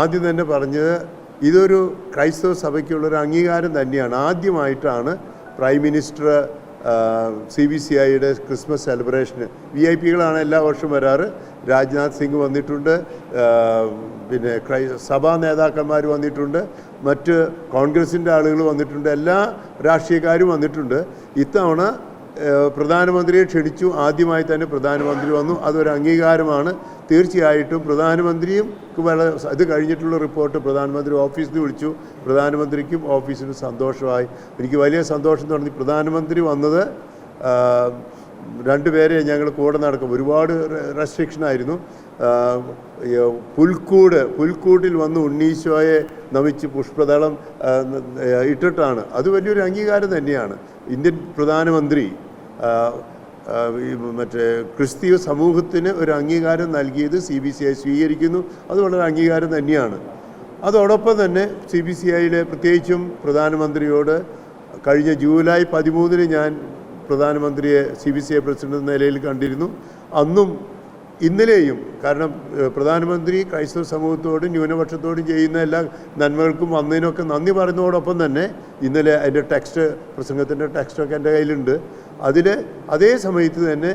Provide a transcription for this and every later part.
ആദ്യം തന്നെ പറഞ്ഞത് ഇതൊരു ക്രൈസ്തവ സഭയ്ക്കുള്ളൊരു അംഗീകാരം തന്നെയാണ്. ആദ്യമായിട്ടാണ് prime minister C B C ഐയുടെ ക്രിസ്മസ് സെലിബ്രേഷന് വി ഐ പികളാണ് എല്ലാ വർഷവും വരാറ്. രാജ്നാഥ് സിംഗ് വന്നിട്ടുണ്ട് പിന്നെ ക്രൈ സഭാ നേതാക്കന്മാർ വന്നിട്ടുണ്ട് മറ്റ് കോൺഗ്രസിന്റെ ആളുകൾ വന്നിട്ടുണ്ട് എല്ലാ രാഷ്ട്രീയക്കാരും വന്നിട്ടുണ്ട്. ഇത്തവണ പ്രധാനമന്ത്രിയെ ക്ഷണിച്ചു. ആദ്യമായി തന്നെ പ്രധാനമന്ത്രി വന്നു. അതൊരു അംഗീകാരമാണ്. തീർച്ചയായിട്ടും പ്രധാനമന്ത്രിയും വളരെ ഇത് കഴിഞ്ഞിട്ടുള്ള റിപ്പോർട്ട് പ്രധാനമന്ത്രി ഓഫീസിൽ വിളിച്ചു. പ്രധാനമന്ത്രിക്കും ഓഫീസിനും സന്തോഷമായി. എനിക്ക് വലിയ സന്തോഷം തോന്നി. പ്രധാനമന്ത്രി വന്നത് രണ്ടുപേരെ ഞങ്ങൾ കൂടെ നടക്കും. ഒരുപാട് റെസ്ട്രിക്ഷൻ ആയിരുന്നു. പുൽക്കൂട് പുൽക്കൂട്ടിൽ വന്ന് ഉണ്ണീശോയെ നമിച്ച് പുഷ്പദളം ഇട്ടിട്ടാണ്. അത് വലിയൊരു അംഗീകാരം തന്നെയാണ്. ഇന്ത്യൻ പ്രധാനമന്ത്രി മറ്റേ ക്രിസ്തീയ സമൂഹത്തിന് ഒരു അംഗീകാരം നൽകിയത് സി ബി സി ഐ സ്വീകരിക്കുന്നു. അത് വളരെ അംഗീകാരം തന്നെയാണ്. അതോടൊപ്പം തന്നെ സി ബി സി ഐയിലെ പ്രത്യേകിച്ചും പ്രധാനമന്ത്രിയോട് കഴിഞ്ഞ ജൂലൈ പതിമൂന്നിന് ഞാൻ പ്രധാനമന്ത്രിയെ C B C I president എന്ന നിലയിൽ കണ്ടിരുന്നു. അന്നും ഇന്നലെയും കാരണം പ്രധാനമന്ത്രി ക്രൈസ്തവ സമൂഹത്തോടും ന്യൂനപക്ഷത്തോടും ചെയ്യുന്ന എല്ലാ നന്മകൾക്കും വന്നതിനൊക്കെ നന്ദി പറയുന്നതോടൊപ്പം തന്നെ ഇന്നലെ അതിന്റെ ടെക്സ്റ്റ് പ്രസംഗത്തിന്റെ ടെക്സ്റ്റൊക്കെ എന്റെ കയ്യിലുണ്ട്. അതിൽ അതേ സമയത്ത് തന്നെ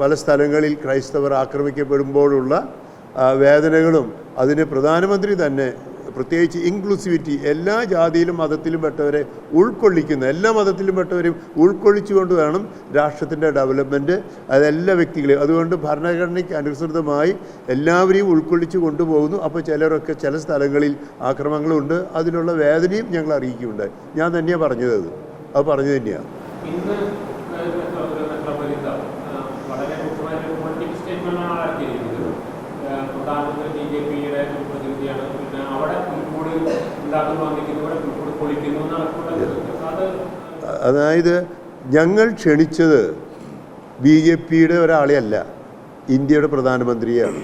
പല സ്ഥലങ്ങളിൽ ക്രൈസ്തവർ ആക്രമിക്കപ്പെടുമ്പോഴുള്ള വേദനകളും അതിന് പ്രധാനമന്ത്രി തന്നെ പ്രത്യേകിച്ച് ഇൻക്ലൂസിവിറ്റി എല്ലാ ജാതിയിലും മതത്തിലും പെട്ടവരെ ഉൾക്കൊള്ളിക്കുന്ന എല്ലാ മതത്തിലും പെട്ടവരെയും ഉൾക്കൊള്ളിച്ചുകൊണ്ട് വേണം രാഷ്ട്രത്തിന്റെ ഡെവലപ്മെന്റ് അതെല്ലാ വ്യക്തികളെയും അതുകൊണ്ട് ഭരണഘടനയ്ക്ക് അനുസൃതമായി എല്ലാവരെയും ഉൾക്കൊള്ളിച്ച് കൊണ്ടുപോകുന്നു. അപ്പോൾ ചിലരൊക്കെ ചില സ്ഥലങ്ങളിൽ ആക്രമണങ്ങളുണ്ട്. അതിനുള്ള വേദനയും ഞങ്ങൾ അറിയിക്കുന്നുണ്ട്. ഞാൻ തന്നെയാണ് പറഞ്ഞത് അത്. അത് പറഞ്ഞു തന്നെയാണ് വളരെ പ്രധാനമന്ത്രി ബി ജെ പിയുടെ പ്രതിനിധിയാണ്. പിന്നെ അവിടെ പുൽക്കൂട് ഉണ്ടാക്കുന്നു വന്നിരിക്കുന്നു ഇവിടെ പുൽക്കൂട് പൊളിക്കുന്നു അത് അതായത് ഞങ്ങൾ ക്ഷണിച്ചത് ബി ജെ പിയുടെ ഒരാളെയല്ല ഇന്ത്യയുടെ പ്രധാനമന്ത്രിയെയാണ്.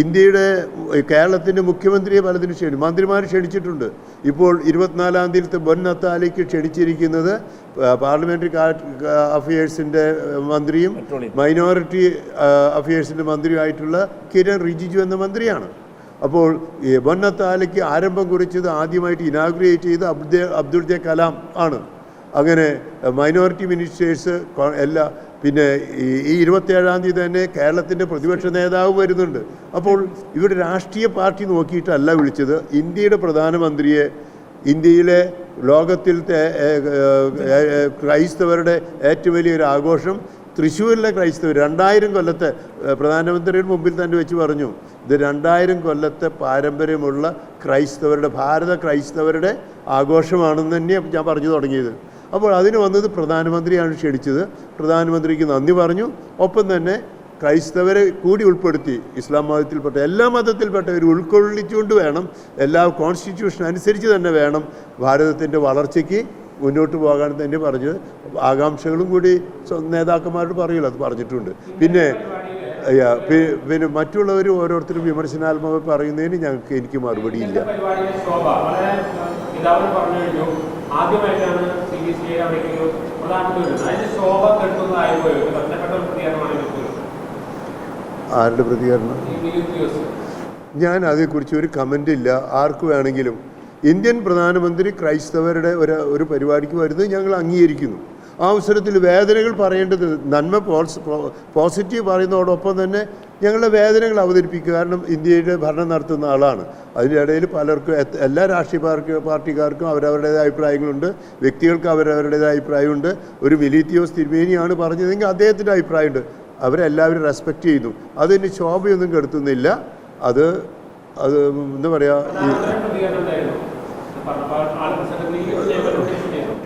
ഇന്ത്യയുടെ കേരളത്തിന്റെ മുഖ്യമന്ത്രിയെ പലതിനും ക്ഷണി മന്ത്രിമാർ ക്ഷണിച്ചിട്ടുണ്ട്. ഇപ്പോൾ ഇരുപത്തിനാലാം തീയതി ബൊൻ അത്താലിക്ക് ക്ഷണിച്ചിരിക്കുന്നത് പാർലമെന്ററി അഫയേഴ്സിന്റെ മന്ത്രിയും മൈനോറിറ്റി അഫയേഴ്സിന്റെ മന്ത്രിയുമായിട്ടുള്ള കിരൺ റിജിജു എന്ന മന്ത്രിയാണ്. അപ്പോൾ നത്താലിക്ക് ആരംഭം കുറിച്ചത് ആദ്യമായിട്ട് ഇനാഗ്രേറ്റ് ചെയ്ത് അബ്ദുൽ അബ്ദുൾ ജെ കലാം ആണ്. അങ്ങനെ മൈനോറിറ്റി മിനിസ്റ്റേഴ്സ് എല്ലാ പിന്നെ ഈ ഇരുപത്തേഴാം തീയതി തന്നെ കേരളത്തിന്റെ പ്രതിപക്ഷ നേതാവ് വരുന്നുണ്ട്. അപ്പോൾ ഇവിടെ രാഷ്ട്രീയ പാർട്ടി നോക്കിയിട്ടല്ല വിളിച്ചത്. ഇന്ത്യയുടെ പ്രധാനമന്ത്രിയെ ഇന്ത്യയിലെ ലോകത്തിലത്തെ ക്രൈസ്തവരുടെ ഏറ്റവും വലിയൊരു ആഘോഷം തൃശ്ശൂരിലെ ക്രൈസ്തവർ. രണ്ടായിരം കൊല്ലത്തെ പ്രധാനമന്ത്രിയുടെ മുമ്പിൽ തന്നെ വെച്ച് പറഞ്ഞു. ഇത് രണ്ടായിരം കൊല്ലത്തെ പാരമ്പര്യമുള്ള ക്രൈസ്തവരുടെ ഭാരത ക്രൈസ്തവരുടെ ആഘോഷമാണെന്ന് തന്നെയാണ് ഞാൻ പറഞ്ഞു തുടങ്ങിയത്. അപ്പോൾ അതിന് വന്നത് പ്രധാനമന്ത്രിയാണ് ക്ഷണിച്ചത്. പ്രധാനമന്ത്രിക്ക് നന്ദി പറഞ്ഞു. ഒപ്പം തന്നെ ക്രൈസ്തവരെ കൂടി ഉൾപ്പെടുത്തി ഇസ്ലാം മതത്തിൽപ്പെട്ട എല്ലാ മതത്തിൽപ്പെട്ടവർ ഉൾക്കൊള്ളിച്ചുകൊണ്ട് വേണം എല്ലാ കോൺസ്റ്റിറ്റ്യൂഷൻ അനുസരിച്ച് തന്നെ വേണം ഭാരതത്തിന്റെ വളർച്ചയ്ക്ക് മുന്നോട്ട് പോകാൻ തന്നെ പറഞ്ഞത്. ആകാംക്ഷകളും കൂടി നേതാക്കന്മാരോട് പറയില്ല അത് പറഞ്ഞിട്ടുണ്ട്. പിന്നെ പിന്നെ മറ്റുള്ളവരും ഓരോരുത്തരും വിമർശനാത്മക പറയുന്നതിന് ഞങ്ങൾക്ക് എനിക്ക് മറുപടിയില്ല ആരുടെ പ്രതികരണം? ഞാൻ അതേക്കുറിച്ച് ഒരു കമന്റ് ഇല്ല. ആർക്ക് വേണമെങ്കിലും. ഇന്ത്യൻ പ്രധാനമന്ത്രി ക്രൈസ്തവരുടെ ഒരു ഒരു പരിപാടിക്ക് വരുന്നത് ഞങ്ങൾ അംഗീകരിക്കുന്നു. ആ അവസരത്തിൽ വേദനകൾ പറയേണ്ടത് നന്മ പോസ് പോസിറ്റീവ് പറയുന്നതോടൊപ്പം തന്നെ ഞങ്ങളുടെ വേദനകൾ അവതരിപ്പിക്കുക. കാരണം ഇന്ത്യയുടെ ഭരണം നടത്തുന്ന ആളാണ്. അതിനിടയിൽ പലർക്കും എല്ലാ രാഷ്ട്രീയ പാർട്ടി പാർട്ടിക്കാർക്കും അവരവരുടേതായ അഭിപ്രായങ്ങളുണ്ട്. വ്യക്തികൾക്ക് അവരവരുടേതായ അഭിപ്രായമുണ്ട്. ഒരു മിലീത്തിയോസ് തിരുമേനിയാണ് പറഞ്ഞതെങ്കിൽ അദ്ദേഹത്തിന്റെ അഭിപ്രായമുണ്ട്. അവരെല്ലാവരും റെസ്പെക്റ്റ് ചെയ്യുന്നു. അതിന് ശോഭയൊന്നും കെടുത്തുന്നില്ല. അത് അത് എന്താ പറയുക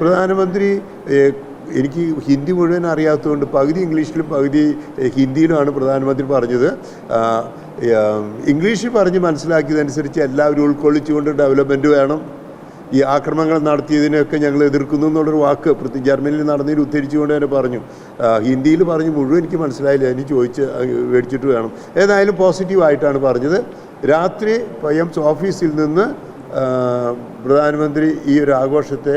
പ്രധാനമന്ത്രി എനിക്ക് ഹിന്ദി മുഴുവൻ അറിയാത്തതുകൊണ്ട് പകുതി ഇംഗ്ലീഷിലും പകുതി ഹിന്ദിയിലുമാണ് പ്രധാനമന്ത്രി പറഞ്ഞത്. ഇംഗ്ലീഷിൽ പറഞ്ഞ് മനസ്സിലാക്കിയതനുസരിച്ച് എല്ലാവരും ഉൾക്കൊള്ളിച്ചുകൊണ്ട് ഡെവലപ്മെന്റ് വേണം. ഈ ആക്രമണങ്ങൾ നടത്തിയതിനെയൊക്കെ ഞങ്ങൾ എതിർക്കുന്നു എന്നുള്ളൊരു വാക്ക് പ്രത്യേക ജർമ്മനിയിൽ നടന്നതിൽ ഉദ്ധരിച്ചുകൊണ്ട് തന്നെ പറഞ്ഞു. ഹിന്ദിയിൽ പറഞ്ഞ് മുഴുവൻ എനിക്ക് മനസ്സിലായില്ല. എനിക്ക് ചോദിച്ച് മേടിച്ചിട്ട് വേണം. ഏതായാലും പോസിറ്റീവായിട്ടാണ് പറഞ്ഞത്. രാത്രി പയ്യംസ് ഓഫീസിൽ നിന്ന് പ്രധാനമന്ത്രി ഈ ഒരു ആഘോഷത്തെ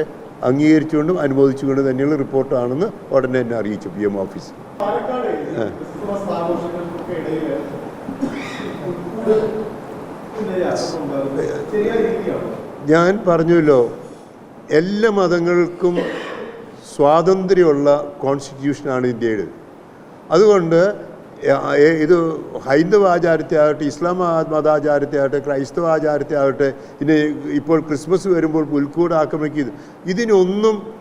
അംഗീകരിച്ചുകൊണ്ടും അനുമോദിച്ചുകൊണ്ടും തന്നെയുള്ള റിപ്പോർട്ടാണെന്ന് ഉടനെ തന്നെ അറിയിച്ചു പി എം ഓഫീസ്. ഞാൻ പറഞ്ഞല്ലോ എല്ലാ മതങ്ങൾക്കും സ്വാതന്ത്ര്യമുള്ള കോൺസ്റ്റിറ്റ്യൂഷനാണ് ഇന്ത്യയുടെ. അതുകൊണ്ട് ഇത് ഹൈന്ദവ ആചാരത്തെ ആകട്ടെ ഇസ്ലാം മതാചാരത്തെ ആകട്ടെ ക്രൈസ്തവ ആചാരത്തെ ആകട്ടെ ഇനി ഇപ്പോൾ ക്രിസ്മസ് വരുമ്പോൾ പുൽക്കൂട് ആക്രമിക്കുന്നത് ഇതിനൊന്നും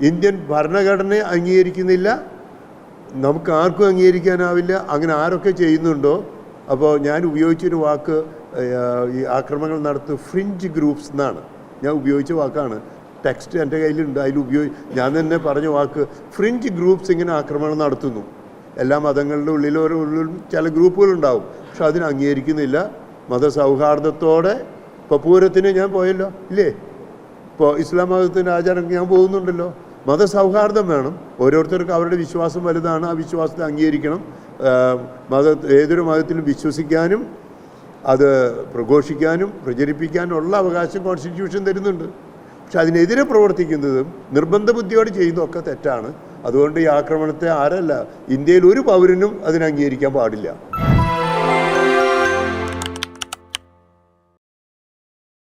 ഇന്ത്യൻ ഭരണഘടന അംഗീകരിക്കുന്നില്ല. നമുക്ക് ആർക്കും അംഗീകരിക്കാനാവില്ല. അങ്ങനെ ആരൊക്കെ ചെയ്യുന്നുണ്ടോ? അപ്പോൾ ഞാൻ ഉപയോഗിച്ചൊരു വാക്ക് ഈ ആക്രമണങ്ങൾ നടത്തുന്ന ഫ്രിഞ്ച് ഗ്രൂപ്പ്സ് എന്നാണ്. ഞാൻ ഉപയോഗിച്ച വാക്കാണ്. ടെക്സ്റ്റ് എന്റെ കയ്യിലുണ്ട്. അതിൽ ഉപയോഗി ഞാൻ തന്നെ പറഞ്ഞ വാക്ക് ഫ്രിഞ്ച് ഗ്രൂപ്പ്സ് ഇങ്ങനെ ആക്രമണം നടത്തുന്നു. എല്ലാ മതങ്ങളുടെ ഉള്ളിൽ ഓരോ ഉള്ളിലും ചില ഗ്രൂപ്പുകളുണ്ടാവും. പക്ഷെ അതിന് അംഗീകരിക്കുന്നില്ല. മതസൗഹാർദ്ദത്തോടെ ഇപ്പോൾ പൂരത്തിന് ഞാൻ പോയല്ലോ ഇല്ലേ? ഇപ്പോൾ ഇസ്ലാം മതത്തിന്റെ ആചാരം ഞാൻ പോകുന്നുണ്ടല്ലോ. മതസൗഹാർദ്ദം വേണം. ഓരോരുത്തർക്കും അവരുടെ വിശ്വാസം വലുതാണ്. ആ വിശ്വാസത്തെ അംഗീകരിക്കണം. മത ഏതൊരു മതത്തിലും വിശ്വസിക്കാനും അത് പ്രഘോഷിക്കാനും പ്രചരിപ്പിക്കാനുള്ള അവകാശം കോൺസ്റ്റിറ്റ്യൂഷൻ തരുന്നുണ്ട്. പക്ഷെ അതിനെതിരെ പ്രവർത്തിക്കുന്നതും നിർബന്ധ ബുദ്ധിയോട് ചെയ്യുന്നതൊക്കെ തെറ്റാണ്. അതുകൊണ്ട് ഈ ആക്രമണത്തെ ആരല്ല ഇന്ത്യയിൽ ഒരു പൗരനും അതിനെ അംഗീകരിക്കാൻ പാടില്ല.